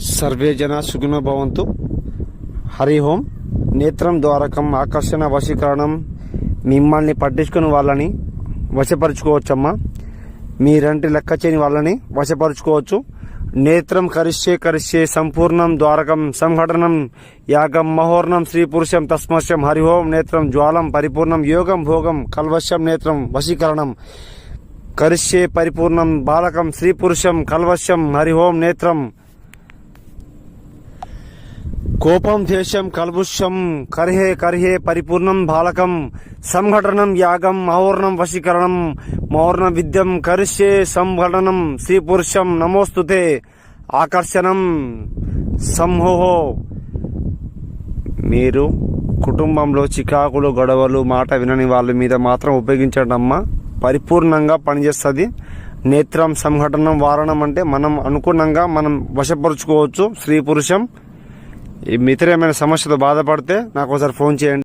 Survey జన సుగుణ భవంతు. హరి ఓం. నేత్రం ద్వారకం ఆకర్షణ వశీకరణం మిమ్మల్ని పట్టించుకుని వాళ్ళని వశపరుచుకోవచ్చమ్మా. మీరంటి లెక్క చేయని వాళ్ళని వశపరుచుకోవచ్చు. నేత్రం కరిష్యే కరిష్యే సంపూర్ణం ద్వారకం సంఘటనం యాగం మహోర్ణం శ్రీ పురుషం తస్మస్యం హరిహోం నేత్రం జ్వాలం పరిపూర్ణం యోగం భోగం కల్వశ్యం నేత్రం వశీకరణం. కరిష్యే పరిపూర్ణం బాలకం శ్రీ పురుషం కల్వశ్యం హరిహోం నేత్రం కోపం ద్వేషం కల్బుషం కర్హే కర్హే పరిపూర్ణం బాలకం సంఘటనం యాగం మహోర్ణం వశీకరణం మౌర్ణ విద్యం కరిష్యే సంఘటనం శ్రీ పురుషం నమోస్తుతే ఆకర్షణం సంహోహో. మీరు కుటుంబంలో చికాకులు గొడవలు మాట వినని వాళ్ళ మీద మాత్రం ఉపయోగించడం అమ్మా. పరిపూర్ణంగా పనిచేస్తుంది. నేత్రం సంఘటనం వారణం అంటే మనం అనుగుణంగా మనం వశపరుచుకోవచ్చు. స్త్రీ పురుషం మిత్ర ఏమైనా సమస్యతో బాధపడితే నాకు ఒకసారి ఫోన్ చేయండి.